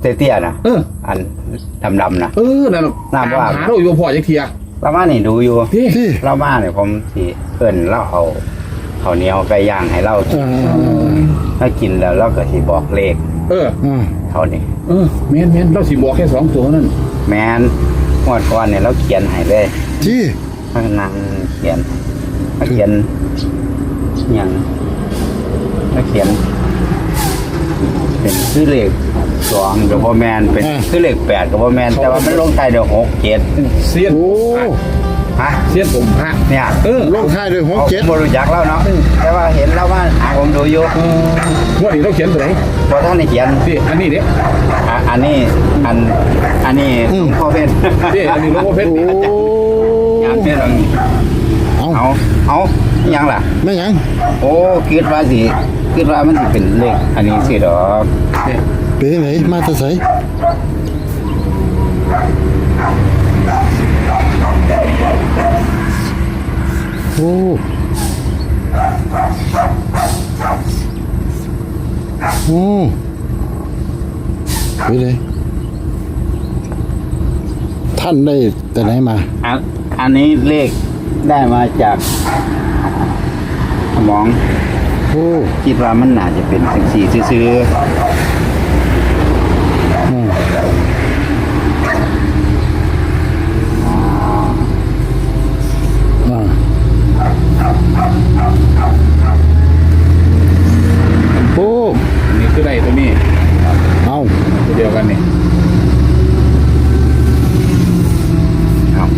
เตี้ยๆนะเออ อันดำๆนะ เออนั่นน้ำว่าหาเราอยู่พอจักเทียเรามานี่ดูอยู่ที่ที่เรามาเนี่ยผมสิเอิ้นเราเอาข้าวเหนียวไก่ย่างให้เราอ่าถ้ากินแล้วเราก็สิบอกเลขเออ อ่าเขานี่เออแม่นแม่นเราสิบอกแค่สองตัวนั่นแม้นงวดก่อนเนี่ยเราเขียนให้เลยที่พนักงานเขียนเขาเขียนอหย่างเขาเขียน เป็นชื่อเลขสองกับพ่อแมนเป็นชื่อเลขแปดกับพ่อแมนแต่ว่ามันลงท้ายเดี๋ยวหกเจ็ดเสี้ยนโอ้ฮะเสี้ยนผมพระเนี่ยเออลงท้ายด้วยหกเจ็ดผมบ่รู้จักแล้วเนาะแต่ว่าเห็นแล้วว่าผมดูอยู่เออว่านี่เราเขียนตัวไหนพอท่านได้เขียนที่อันนี้เด้อะอันนี้อันอันนี้หลวงพ่อเพชรที่อันนี้หลวงพ่อเพชรโอ้งานเพชรเอาเอาเอาอิหยังล่ะ ไม่หยังโอ้คิดว่าสิ คิดว่ามันสิเป็นเลขอันนี้สิดอกเนี่ยไปไหนมาแตะไสโอ้โอ้ไปเลยท่านได้แต่ไหนมา อันอันนี้เลขได้มาจากสมอง โอ้คิดว่ามันน่าจะเป็นสิบสี่ซื้ออืมอ่าโอ้อันนี้คือได้ตัวนี้เอาตัวเดียวกันนี่ๆครับ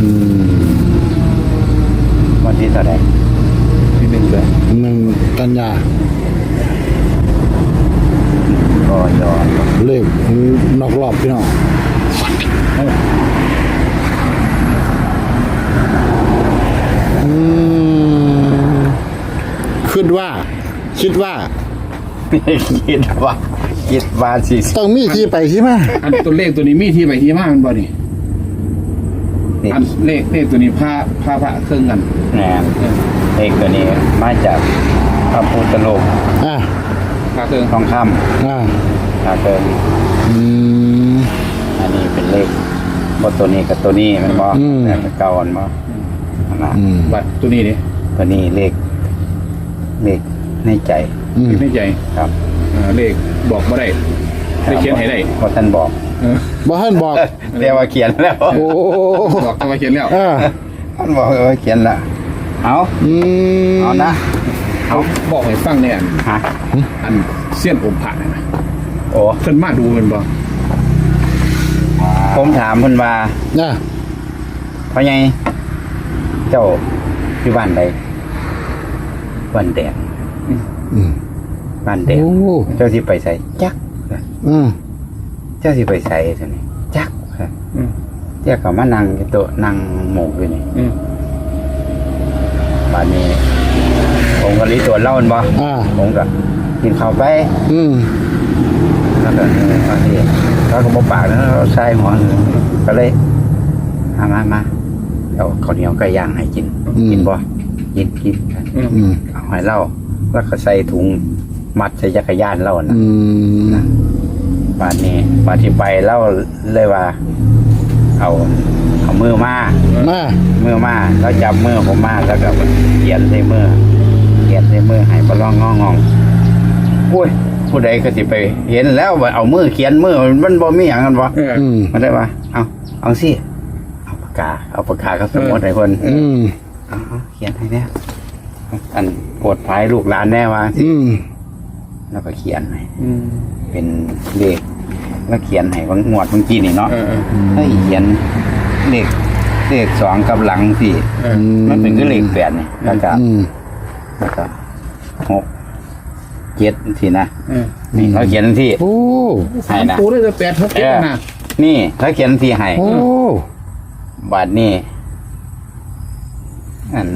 อืมวันที่เท่าไหร่ ที่หนึ่งเลยหนึ่งกันยาก็ยอเลขนอกรอบพี่น้องอืมคิดว่า คิดว่า คิดว่าคิดว่าสิต้องมีที่ไปที่มาอันตัวเลขตัวนี้มีที่ไปที่มามันบ่นี่ นี่อันเลขเลขตัวนี้ผ้าผ้าพระเครื่องกันแหนมเลขตัวนี้มาจากพระพุทธโลกอ่าผ้าเครื่องทองคอ่าำถ้าเกินอืม อันนี้เป็นเลขบตัวนี้กับตัวนี้มันบออืม แต่มันเก่ากันบอนะอืมบัตรตัวนี้นี่ตัวนี้เลขเลขในใจอืมเลขในใจครับเออเลขบอกบ่ได้เลขเขียนให้ได้ เพราะท่านบอกเออ บ่ท่านบอกเรียกว่าเขียนแล้วโอ้บอกแต่ว่าเขียนแล้วอ่าท่านบอกเออเขียนแล้วเอาอืมเอานะเขาบอกให้ฟังเนี่ยฮะอันเสี้ยนอมพระเนี่ยนะโอ้เพิ่นมาดูมันบ่ผมถามเพิ่นว่าน่ะเพราะไงเจ้าที่บ้านใดบ้านแดงอืมบ้านแดงโอ้เจ้าที่ไปใส่จักอืม เจ้าที่ไปใส่เท่านี้จักอืมเจ้าก็มานั่งอยู่โต๊ะนั่งหมกอยู่นี่อืมบ้านนี้ ผมก็รีตัวเล่ามันบ่อ่าผมก็กินข้าวไปอืมแล้วก็เออเอาที่เขาก็บอกปากนะเราใส่หัวก็เลยเอามามาเอาข้าวเหนียวไก่ย่างให้กิน กินบ่กินกินอืมอืมเอาให้เล่าแล้วก็ใส่ถุงมัดใส่จักรยานเล่านะ อืม บ้านนี้บ้านที่ไปเล่าเลยว่า เอาเอามือมามามือมาแล้วจับมือผมมาแล้วก็เขียนใส่มือเขียนใส่มือให้ปลองงองงอุ้ยผู้ใดก็สิไป เห็นแล้วว่าเอามือเขียนมือมันบ่มีอย่างนั้นวะเอออืมมันได้ว่าเอาเอาสิเอาปากกา เอาปากกาครับสมมติให้คนอืมเอาเอาเขียนให้เนี่ยอันปวดภายลูกหลานแน่ว่าสิอืมแล้วก็เขียนให้อืมเป็นเลข แล้วเขียนให้บางงวดบางกี้นี่เนาะเออเออให้เขียนเลขเลขสองกับหลังสี่เออ มันเป็นก็เลขแปดนี่แล้วก็อืมแล้วก็หกเจ็ดทีนะเออนี่เราเขียนที่ โอ้ให้นะปูได้แต่แปดหกเอเจ็ดอนะนี่เราเขียนที่ให้ โอ้บาทนี่อัน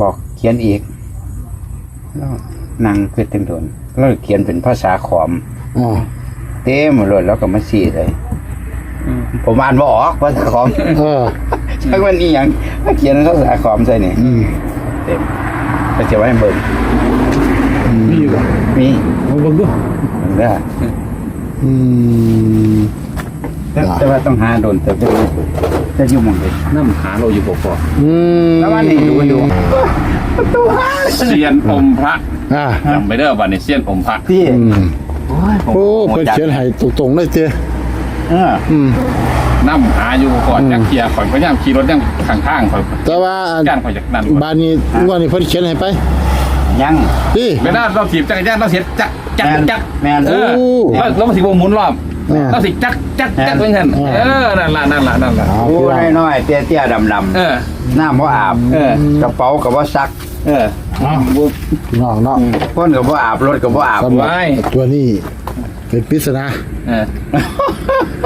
บอกเขียนอีกแล้วนั่งคือตึงโดนแล้วเขียนเป็นภาษาขอม อ๋อเต้หมดเลยแล้วก็มาสีเลยอืมผมอ่านบ่ออกภาษาขอมเออชักมันอีหยังถ้าเขียนภาษาขอมใส่นี่อืมเต็มก็จะไว้เบิ่งมีอยู่บ่มีมีเอาเบิ่งดูเด้ออืมแต่แต่ว่าต้องหาโดนเติบโตจะอยู่หมองเลยน้ำหาเราอยู่บ่พออืมแล้ววันนี้ดูดูประตูห้าเซียนอมพระอ่าจำไปเด้อวันนี้เซียนอมพระที่อืม โอ้ยผมโอ้ผมเพิ่นจัดเขียนให้ตรงๆเลยเจ้เอออืมน้ำหาอยู่ก่อนจักเกียร์ข่อยพยายามขี่รถยังข้างๆข่อยแต่ว่าก้านข่อยจากนั่นบ้านนี้งวดนี้เพิ่นเขียนให้ไปยังนี่ เวลาเราถีบจักรยานเราเสียจักจักจักแม่นเออโอ้แล้วแล้วมันสิบ่หมุนรอบอ่าเราสิจักจักจักเป็นกันอ่า เออนั่นล่ะนั่นล่ะนั่นล่ะเอาโอ้พี่น้องน้อยๆเตี้ยเตี้ยๆดำดเออำน้ำบ่อาบเออ กระเป๋ากับว่าซัก เออเอาพี่น้องเนาะพ่นกับว่าอาบรถกับว่าอาบสำหรับไว้ตัวนี้เป็นปริศนาเออ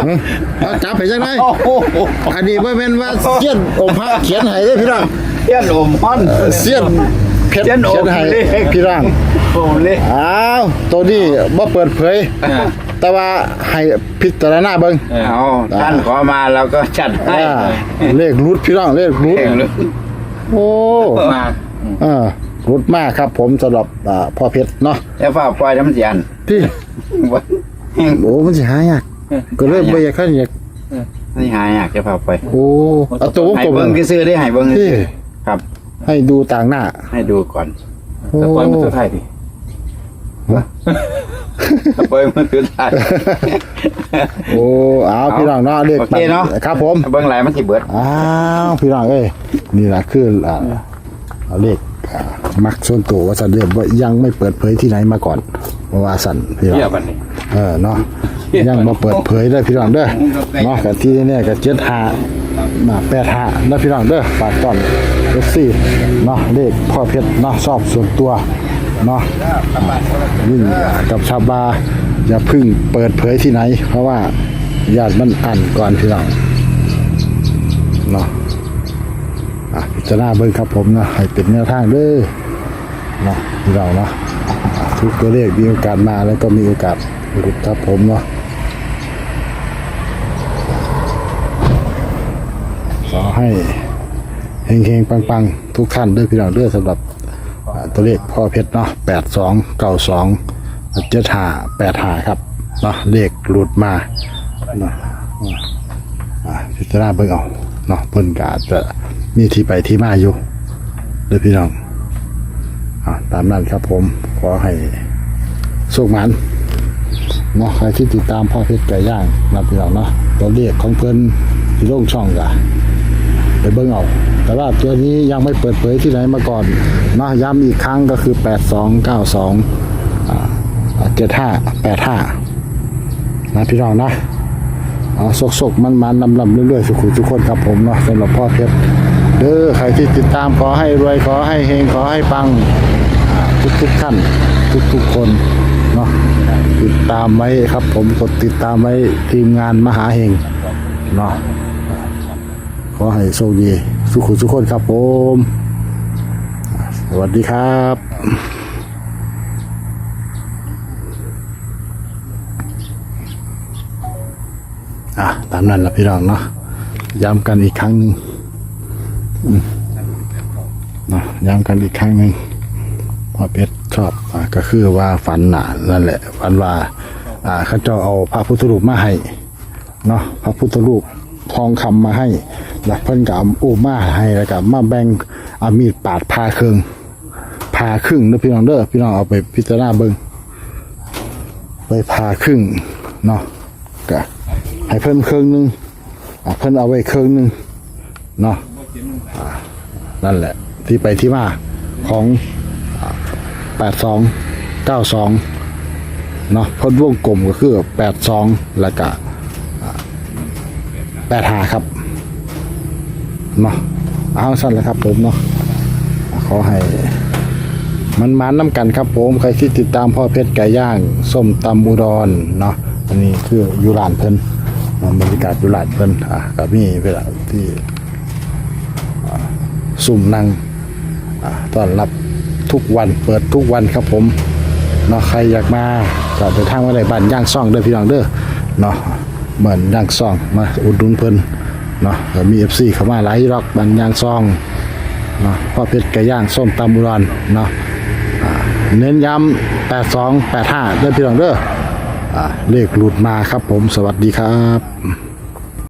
เอ้ยเอาจับไปจังไดโอ้โหอันนี้บ่แม่นว่าเสี้ยนองค์พระเขียนให้เด้อพี่น้องเตี้ยนอมพ่อน เสี้ยนเพชรเสี้ยนโอเขียมนให้เลยพี่น้องโอ้เลยอ้าวตัวนี้บ่เปิดเผย เออแต่ว่าให้พิจารณาเบิ่ง เอาท่านขอมาเราก็จัดให้อ่าเลขรุดพี่น้องเลขรุดเก่งเลยโอ้มา อ่ารุดมากครับผมสำหรับอ่าพ่อเพชรเนาะแล้วฝ้าปล่อยน้ำเสียนที่โอ้มันสิหายากก็เลยบ่อยากคันอยากนี่หายอยากจะพาไปโอ้เอาตัววงให้กลมเบิ้งซื้อได้ให้เบิ้งที่ซื้อครับ ให้ดูต่างหน้าให้ดูก่อนโอ้ แต่ปล่อยมันสุดท้ายดิเบิ้งมันคือได้โอ้เอาพี่น้องเนาะเลขโอเคเนาะ ครับผม เบิ้งหลายมันสิเบิด อ้าวพี่น้องเอ้ยนี่แหละคืออ่า เอาเลขอ่ามักส่วนตัวว่าสันเรียบว่ายังไม่เปิดเผยที่ไหนมาก่อนเพราะว่าสันพี่น้องเที่ยวบัดนี้ เออเนาะยังมาเปิดเผยได้พี่น้องเด้อเนาะกับที่เนี่ยกับเจ็ดหามาแปดหาแล้วพี่น้องเด้อฝากต้อนเอฟซีเนาะเลขพ่อเพชรเนาะชอบส่วนตัวเนาะยิ่งกับชาวบาอย่าเพึ่งเปิดเผยที่ไหน เพราะว่าญาติมันอ่านก่อนพี่น้องเนาะอะพิ จารณาเบิ่งครับผมนะให้เป็นแนวทางเด้อเนาะพี่น้องเนาะทุกตัวเลขมีโอกาสมาแล้วก็มีโอกาสหลุดครับผมเนาะขอให้เฮงๆ ปังๆ ทุกท่านเด้อพี่น้องเด้อสำหรับตัวเลขพ่อเพชรเนาะแปดสองเก้าสองเจ็ดห้าแปดห้าครับเนาะเลขหลุดมาเนาะพิจารณาเบิ่งเอาเนาะเพิ่นกาจะ มีที่ไปที่มาอยู่เด้อพี่น้องอะตามนั้นครับผมขอให้สุขมันเนาะใครที่ติดตามพ่อเพชรไก่ย่างนะพี่น้องเนาะตัวเลขของเพิ่นที่ลงช่องกะไปเบิ่งเอาแต่ว่าตัวนี้ยังไม่เปิดเผยที่ไหนมาก่อนเนาะย้ำอีกครั้งก็คือ 8292อ่า75 85 นะพี่น้องนะเอาสกๆมันๆนำๆเรื่อยๆสุขุทุกคนครับผมเนาะสำหรับพ่อเพชร เด้อใครที่ติดตามขอให้รวยขอให้เฮงขอให้ปังทุกทุกท่านทุกทุกคนเนาะติดตามไว้ครับ ผมกดติดตามไว้ทีมงานมหาเฮงเนาะขอให้โชคดีสุขุทุกคนครับผม สวัสดีครับอะตามนั้นละพี่น้องเนาะย้ำกันอีกครั้งห นะย้ำกันอีกครั้งหนึ่งพ่อเพชรชอบอ่าก็คือว่าฝันน่ะนั่นแหละฝันว่า อ่าเขาเจ้าเอาพระพุทธรูปมาให้เนาะพระพุทธรูปทองคำมาให้หลักเพิ่นกับอุ้มมาให้แล้วก็มาแบ่งเอามีดปาดพาเครึ่งพาครึ่งเด้อพี่น้องเด้อพี่น้องเอาไปพิจารณาเบิ่งไปพาครึ่งเนาะก็ให้เพิ่นครึ่งหนึงอ่าเพิ่นเอาไว้ครึ่งหนึงเนาะ นั่นแหละ ที่ไปที่มาของแปดสองเก้าสองเนาะพ้นวงกลมก็คือแปดสองแล้วก็แปดหาครับเนาะเอาสั้นเลยครับผมเนาะขอให้มันมันน้ำกันครับผม ใครที่ติดตามพ่อเพชรไก่ย่างส้มตำบูดอนเนาะอันนี้คือยูรานเพิ่นบรรยากาศยูรานเพิ่นอะกับมีเวลาที่ สุ่มนั่งต้อนรับทุกวันเปิดทุกวันครับผมเนาะใครอยากมาก็เดินทางมาได้บ้านย่างซ่องเด้อพี่น้องเด้อเนาะเหมือนย่างซ่องมาอุดหนุนเพิ่นเนาะมีเอฟซีเข้ามาหลายรอกบ้านย่างซ่องเนาะพ่อเพชรไก่ย่างส้มตำบุรอนเนาะเน้นย้ำแปดสองแปดห้าเด้อพี่น้องเด้อเลขหลุดมาครับผมสวัสดีครับ